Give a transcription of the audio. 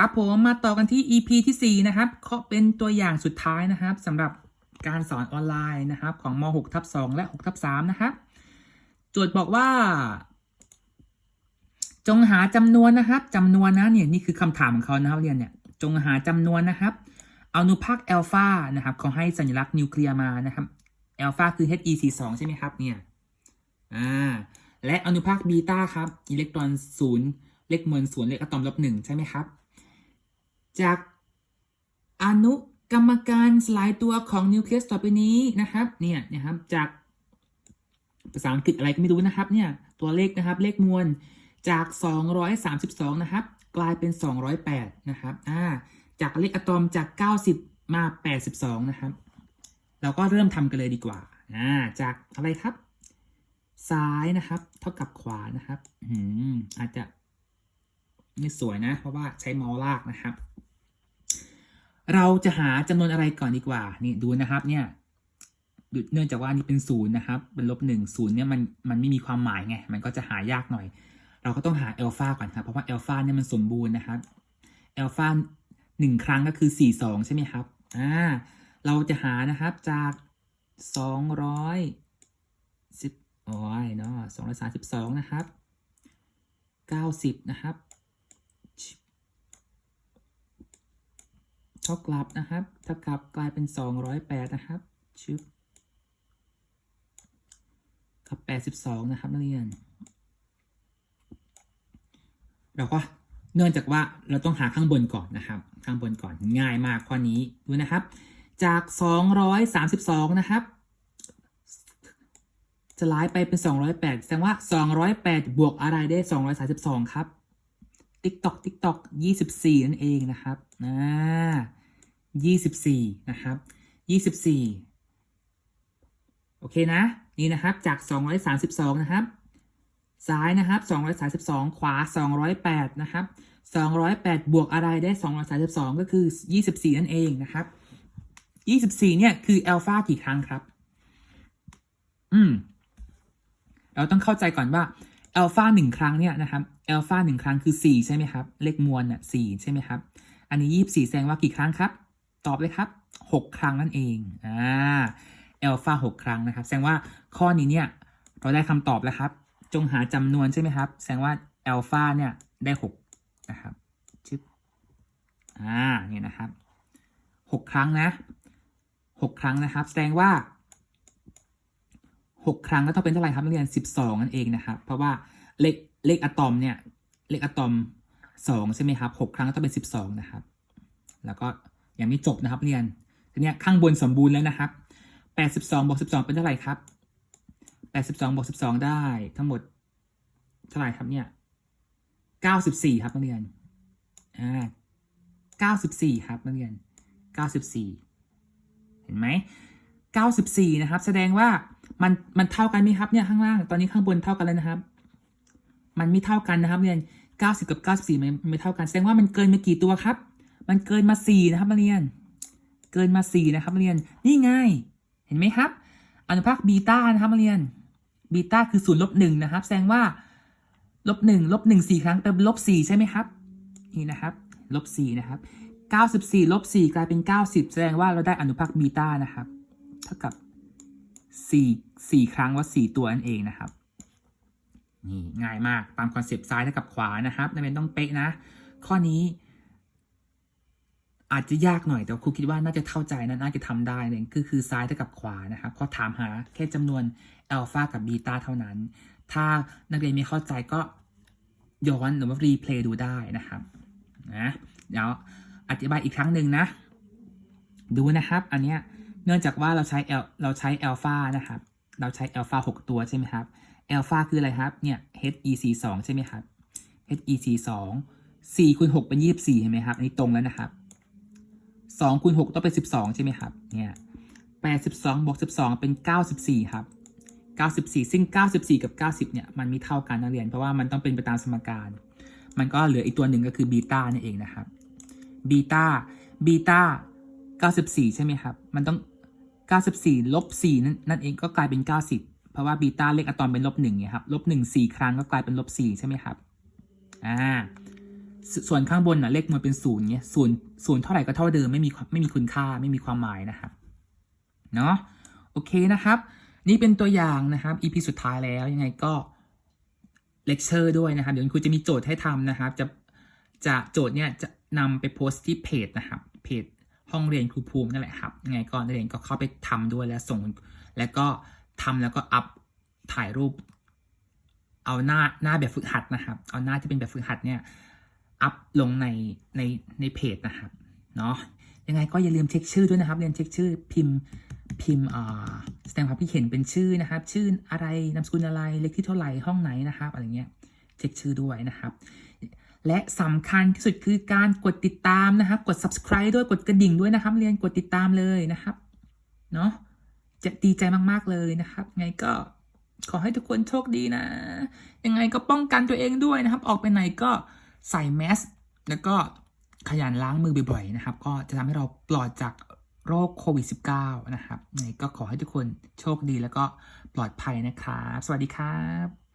ครับผมมาต่อกันที่ EP ที่ 4 นะครับก็เป็นตัวอย่างสุดท้ายนะครับสำหรับการสอนออนไลน์นะครับ ของม .6 ทับ2และ6ทับ3นะครับโจทย์บอกว่า จงหาจำนวนนะครับจำนวนนะเนี่ยนี่คือคำถามของเขานะครับเรียนเนี่ยจงหาจำนวนนะครับอนุภาคอัลฟานะครับเขาให้สัญลักษณ์นิวเคลียร์มานะครับอัลฟาคือ He42 ใช่ไหมครับเนี่ยอ่าและอนุภาคบีตาครับอิเล็กตรอนศูนย์เลขมวลศูนย์เลขอะตอมลบหนึ่งใช่ไหมครับ จากอนุกรรมการสลายตัวของนิวเคลียสต่อไปนี้นะครับ เนี่ยนะครับจากภาษาอังกฤษอะไรก็ไม่รู้นะครับ เนี่ยตัวเลขนะครับเลขมวลจาก 232 นะครับ กลายเป็น 208 นะครับอ่าจากเลขอะตอมจาก 90 มา 82 นะครับ เราก็เริ่มทำกันเลยดีกว่าอ่าจากอะไรครับ ซ้ายนะครับ เท่ากับขวานะครับ อืมอาจจะ ไม่สวยนะ เพราะว่าใช้เมาส์ลากนะครับ เราจะหาจำนวนอะไรก่อนดีกว่า นี่ดูนะครับเนี่ยเนื่องจากว่านี่เป็นศูนย์นะครับ เป็นลบหนึ่งศูนย์เนี่ยมันมันไม่มีความหมายไง มันก็จะหายากหน่อย เราก็ต้องหาเอลฟาก่อนครับ เพราะว่าเอลฟาเนี่ยมันสมบูรณ์นะครับเอลฟาหนึ่งครั้งก็คือสี่สองใช่ไหมครับ อ่า เราจะหานะครับจากสองร้อยสิบโอ้ยเนาะสองร้อยสามสิบสองนะครับเก้าสิบนะครับ ท่ากับนะครับเท่ากลับกลายเป็น 208 นะครับชึบกับ 82 นะครับนักเรียน เราก็เนื่องจากว่าเราต้องหาข้างบนก่อนนะครับ ข้างบนก่อนง่ายมากข้อนี้ดูนะครับ จาก 232 นะครับ จะลายไปเป็น 208 แสดงว่า 208 บวกอะไรได้ 232 ครับติ๊กตอกติ๊กตอกยี่สิบสี่นั่นเองนะครับ อ่า ยี่สิบสี่นะครับยี่สิบสี่โอเคนะ นี่นะครับ จากสองร้อยสามสิบสองนะครับ ซ้ายนะครับสองร้อยสามสิบสองขวาสองร้อยแปดนะครับสองร้อยแปดบวกอะไรได้สองร้อยสามสิบสองก็คือยี่สิบสี่นั่นเองนะครับยี่สิบสี่เนี่ย คืออัลฟากี่ครั้งครับ อืม เราต้องเข้าใจก่อนว่าอัลฟาหนึ่งครั้งเนี่ยนะครับอัลฟาหนึ่งครั้งคือสี่ใช่ไหมครับ เลขมวลน่ะสี่ใช่ไหมครับ อันนี้ยี่สิบสี่แสดงว่ากี่ครั้งครับ ตอบเลยครับหกครั้งนั่นเองอ่าอัลฟาหกครั้งนะครับ แสดงว่าข้อนี้เนี่ยเราได้คำตอบแล้วครับ จงหาจำนวนใช่ไหมครับ แสดงว่าอัลฟาเนี่ยได้หกนะครับชึบอ่าเนี่ยนะครับหกครั้งนะหกครั้งนะครับ แสดงว่าหกครั้งก็ต้องเป็นเท่าไหร่ครับนักเรียนสิบสองนั่นเองนะครับ เพราะว่าเลขเลขอะตอมเนี่ยเลขอะตอมสองใช่ไหมครับหกครั้งก็ต้องเป็นสิบสองนะครับ แล้วก็ ยังไม่จบนะครับเรียนทีเนี้ยข้างบนสมบูรณ์แล้วนะครับแปดสิบสองบวกสิบสองเป็นเท่าไหร่ครับแปดสิบสองบวกสิบสองได้ทั้งหมดเท่าไหร่ครับเนี่ยเก้าสิบสี่ครับนักเรียนอ่าเก้าสิบสี่ครับนักเรียนเก้าสิบสี่เห็นไหมเก้าสิบสี่นะครับ แสดงว่ามันมันเท่ากันไหมครับเนี่ยข้างล่าง ตอนนี้ข้างบนเท่ากันแล้วนะครับ มันไม่เท่ากันนะครับเรียน 90 กับ 94 มันไม่เท่ากัน แสดงว่ามันเกินมากี่ตัวครับ มันเกินมา4นะครับเรียน เกินมา4นะครับเรียน นี่ไง เห็นไหมครับ อนุภาคบีตานะครับเรียน บีตาคือ0ลบ1นะครับ แสดงว่าลบ1ลบ1 4ครั้งเป็นลบ4ใช่ไหมครับ นี่นะครับ ลบ4นะครับ94ลบ4กลายเป็น90แสดงว่าเราได้อนุภาคบีตานะครับ เท่ากับ4 4ครั้งว่า4ตัวนั่นเองนะครับนี่ง่ายมากตามคอนเซปต์ซ้ายเท่ากับขวานะครับนักเรียนต้องเป๊ะนะ ข้อนี้ อาจจะยากหน่อยแต่ครูคิดว่าน่าจะเข้าใจนะน่าจะทำได้เลยก็คือซ้ายเท่ากับขวานะครับเขาถามหาแค่จำนวนอัลฟากับบีตาเท่านั้น ถ้านักเรียนไม่เข้าใจก็ย้อนหรือว่ารีเพลย์ดูได้นะครับนะเดี๋ยวอธิบายอีกครั้งหนึ่งนะ ดูนะครับ อันเนี้ยเนื่องจากว่าเราใช้เอลเราใช้อัลฟานะครับ เราใช้อัลฟา6ตัวใช่ไหมครับอัลฟาคืออะไรครับเนี่ย HEC 2ใช่ไหมครับ HEC 2 4คูณ6เป็น 24เห็นไหมครับอันนี้ตรงแล้วนะครับ 2คูณ6ต้องเป็น 12 ใช่ไหมครับ เนี่ย82บวก12 เป็น 94 ครับ 94 ซึ่ง 94 กับ 90 เนี่ย มันไม่เท่ากันนักเรียน เพราะว่ามันต้องเป็นไปตามสมการ มันก็เหลืออีกตัวหนึ่งก็คือบีตานั่นเองนะครับบีตาบีตา94 ใช่ไหมครับ มันต้อง 94 ลบ 4 นั่นนั่นเองก็กลายเป็น 90 เพราะว่าบีตาเลขอะตอมเป็นลบ1เนี่ยครับ ลบ1 4 ครั้งก็กลายเป็นลบ 4 ใช่ไหมครับ อ่า ส่วนข้างบนน่ะเลขมันเป็นศูนย์เงี้ยศูนย์ศูนย์เท่าไหร่ก็เท่าเดิมไม่มีไม่มีคุณค่าไม่มีความหมายนะครับเนาะโอเคนะครับ นี่เป็นตัวอย่างนะครับ EP สุดท้ายแล้วยังไงก็เลคเชอร์ด้วยนะครับ เดี๋ยวคุณครูจะมีโจทย์ให้ทำนะครับ จะจะโจทย์เนี่ยจะนำไปโพสต์ที่เพจนะครับเพจห้องเรียนครูภูมินั่นแหละครับยังไงก็นักเรียนก็เข้าไปทำด้วยแล้วส่ง แล้วก็ทำแล้วก็อัพถ่ายรูป เอาหน้าหน้าแบบฝึกหัดนะครับ เอาหน้าที่เป็นแบบฝึกหัดเนี่ย อัพลงในในในเพจนะครับเนาะยังไงก็อย่าลืมเช็คชื่อด้วยนะครับเรียนเช็คชื่อพิมพ์พิมพ์อ่าแสดงความคิดเห็นเป็นชื่อนะครับ ชื่ออะไรนามสกุลอะไรเลขที่เท่าไหร่ห้องไหนนะครับอะไรเงี้ยเช็คชื่อด้วยนะครับ และสำคัญที่สุดคือการกดติดตามนะครับ กด subscribe ด้วยกดกระดิ่งด้วยนะครับ เรียนกดติดตามเลยนะครับเนาะจะดีใจมากๆเลยนะครับ ไงก็ขอให้ทุกคนโชคดีนะ ยังไงก็ป้องกันตัวเองด้วยนะครับ ออกไปไหนก็ ใส่แมสแล้วก็ขยันล้างมือบ่อยๆนะครับ ก็จะทำให้เราปลอดจากโรคโควิด -19 นะครับก็ขอให้ทุกคนโชคดีแล้วก็ปลอดภัยนะครับ สวัสดีครับ